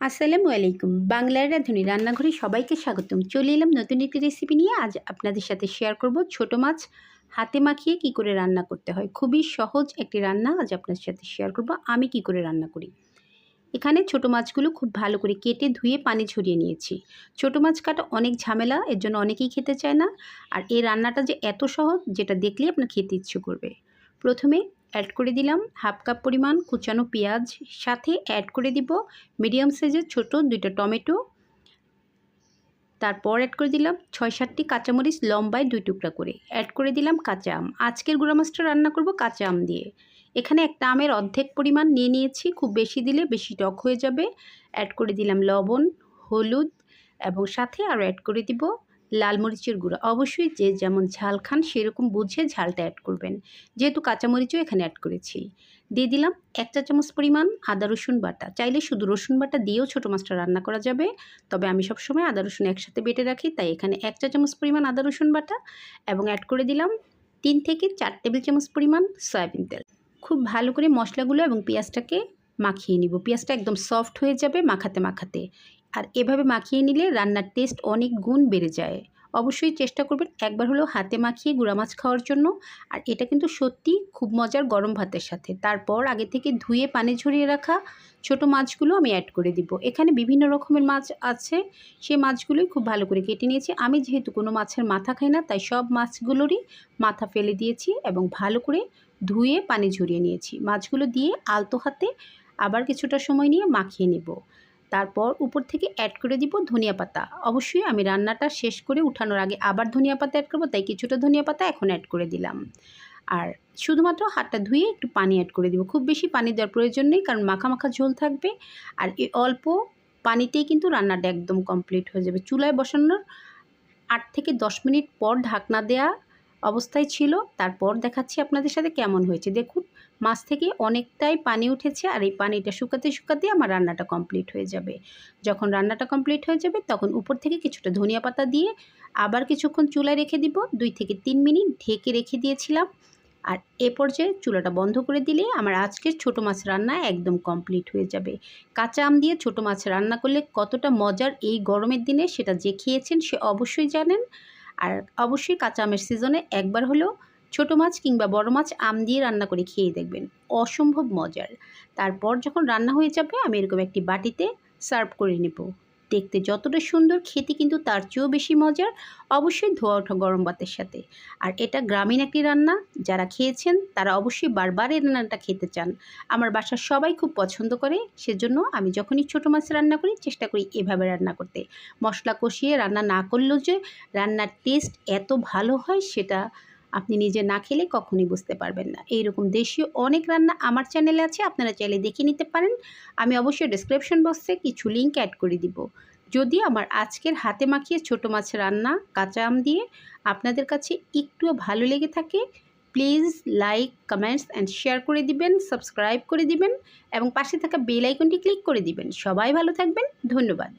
আসসালামু আলাইকুম। বাংলার রাঁধুনি রান্নাঘরে সবাইকে স্বাগতম। চলে এলাম নতুন একটি রেসিপি নিয়ে। আজ আপনাদের সাথে শেয়ার করব ছোট মাছ হাতে মাখিয়ে কি করে রান্না করতে হয়। খুবই সহজ একটি রান্না। আজ আপনাদের সাথে শেয়ার করব আমি কি করে রান্না করি। এখানে ছোট মাছগুলো খুব ভালো করে কেটে ধুয়ে পানি ঝরিয়ে নিয়েছি। ছোট মাছ কাটা অনেক ঝামেলা, এর জন্য অনেকেই খেতে চায় না। আর এই রান্নাটা যে এত সহজ, যেটা দেখলেই আপনার খেতে ইচ্ছে করবে। প্রথমে অ্যাড করে দিলাম হাফ কাপ পরিমাণ কুচানো পেঁয়াজ। সাথে অ্যাড করে দিব মিডিয়াম সাইজের ছোট দুইটা টমেটো। তারপর অ্যাড করে দিলাম ছয় সাতটি কাঁচামরিচ লম্বায় দুই টুকরা করে। অ্যাড করে দিলাম কাঁচা আম। আজকের গুঁড়া মাছটা রান্না করব কাঁচা আম দিয়ে। এখানে একটা আমের অর্ধেক পরিমাণ নিয়ে নিয়েছি, খুব বেশি দিলে বেশি টক হয়ে যাবে। অ্যাড করে দিলাম লবণ, হলুদ, এবং সাথে আরও অ্যাড করে দিব লাল মরিচের গুঁড়ো। অবশ্যই যে যেমন ঝাল খান, সেরকম বুঝে ঝালটা অ্যাড করবেন। যেহেতু কাঁচামরিচও এখানে অ্যাড করেছি। দিয়ে দিলাম এক চা চামচ পরিমাণ আদা, রসুন বাটা। চাইলে শুধু রসুন বাটা দিয়েও ছোটো মাছটা রান্না করা যাবে। তবে আমি সবসময় আদা, রসুন একসাথে বেটে রাখি, তাই এখানে এক চা চামচ পরিমাণ আদা, রসুন বাটা এবং অ্যাড করে দিলাম তিন থেকে চার টেবিল চামচ পরিমাণ সয়াবিন তেল। খুব ভালো করে মশলাগুলো এবং পেঁয়াজটাকে মাখিয়ে নিব। পেঁয়াজটা একদম সফট হয়ে যাবে মাখাতে মাখাতে। আর এভাবে মাখিয়ে নিলে রান্নার টেস্ট অনেক গুণ বেড়ে যায়। অবশ্যই চেষ্টা করবেন একবার হলেও হাতে মাখিয়ে গুঁড়া মাছ খাওয়ার জন্য। আর এটা কিন্তু সত্যি খুব মজার গরম ভাতের সাথে। তারপর আগে থেকে ধুয়ে পানি ঝরিয়ে রাখা ছোট মাছগুলো আমি অ্যাড করে দিব। এখানে বিভিন্ন রকমের মাছ আছে। সেই মাছগুলোই খুব ভালো করে কেটে নিয়েছি। আমি যেহেতু কোনো মাছের মাথা খাই না, তাই সব মাছগুলোরই মাথা ফেলে দিয়েছি এবং ভালো করে ধুয়ে পানি ঝরিয়ে নিয়েছি। মাছগুলো দিয়ে আলতো হাতে আবার কিছুটা সময় নিয়ে মাখিয়ে নেব। তারপর উপর থেকে অ্যাড করে দিব ধনিয়া পাতা। অবশ্যই আমি রান্নাটা শেষ করে উঠানোর আগে আবার ধনিয়া পাতা অ্যাড করব, তাই কিছুটা ধনিয়া পাতা এখন অ্যাড করে দিলাম। আর শুধুমাত্র হাতটা ধুয়ে একটু পানি অ্যাড করে দিব। খুব বেশি পানি দেওয়ার প্রয়োজন নেই, কারণ মাখা মাখা ঝোল থাকবে। আর এই অল্প পানিতেই কিন্তু রান্নাটা একদম কমপ্লিট হয়ে যাবে। চুলায় বসানোর আট থেকে দশ মিনিট পর ঢাকনা দেয়া অবস্থায় ছিল। তারপর দেখাচ্ছি আপনাদের সাথে কেমন হয়েছে। দেখুন মাছ থেকে অনেকটাই পানি উঠেছে আর এই পানিটা শুকাতে শুকাতে আমার রান্নাটা কমপ্লিট হয়ে যাবে। যখন রান্নাটা কমপ্লিট হয়ে যাবে তখন উপর থেকে কিছুটা ধনিয়া পাতা দিয়ে আবার কিছুক্ষণ চুলায় রেখে দিব। দুই থেকে তিন মিনিট ঢেকে রেখে দিয়েছিলাম। আর এ পর্যায়ে চুলাটা বন্ধ করে দিলে আমার আজকের ছোটো মাছ রান্না একদম কমপ্লিট হয়ে যাবে। কাঁচা আম দিয়ে ছোটো মাছ রান্না করলে কতটা মজার এই গরমের দিনে সেটা যে খেয়েছেন সে অবশ্যই জানেন। আর অবশ্যই কাঁচা আমের সিজনে একবার হলেও ছোটো মাছ কিংবা বড় মাছ আম দিয়ে রান্না করে খেয়ে দেখবেন। অসম্ভব মজার। তারপর যখন রান্না হয়ে যাবে, আমি এরকম একটি বাটিতে সার্ভ করে নেব। দেখতে যতটা সুন্দর, খেতে কিন্তু তার চেয়েও বেশি মজার। অবশ্যই ধোয়া ওঠা গরম ভাতের সাথে। আর এটা গ্রামীণ একটি রান্না। যারা খেয়েছেন, তারা অবশ্যই বারবার এই রান্নাটা খেতে চান। আমার বাসার সবাই খুব পছন্দ করে। সেজন্য আমি যখনই ছোটো মাছ রান্না করি, চেষ্টা করি এভাবে রান্না করতে। মশলা কষিয়ে রান্না না করলেও যে রান্নার টেস্ট এত ভালো হয়, সেটা আপনি নিজে না খেলে কখনই বুঝতে পারবেন না। এইরকম দেশীয় অনেক রান্না আমার চ্যানেলে আছে, আপনারা চাইলে দেখে নিতে পারেন। আমি অবশ্যই ডিসক্রিপশন বক্সে কিছু লিঙ্ক অ্যাড করে দিব। যদি আমার আজকের হাতে মাখিয়ে ছোটো মাছ রান্না কাঁচা আম দিয়ে আপনাদের কাছে একটুও ভালো লেগে থাকে please like comments and share করে দিবেন সাবস্ক্রাইব করে দিবেন এবং পাশে থাকা বেল আইকনটি ক্লিক করে দিবেন। সবাই ভালো থাকবেন, ধন্যবাদ।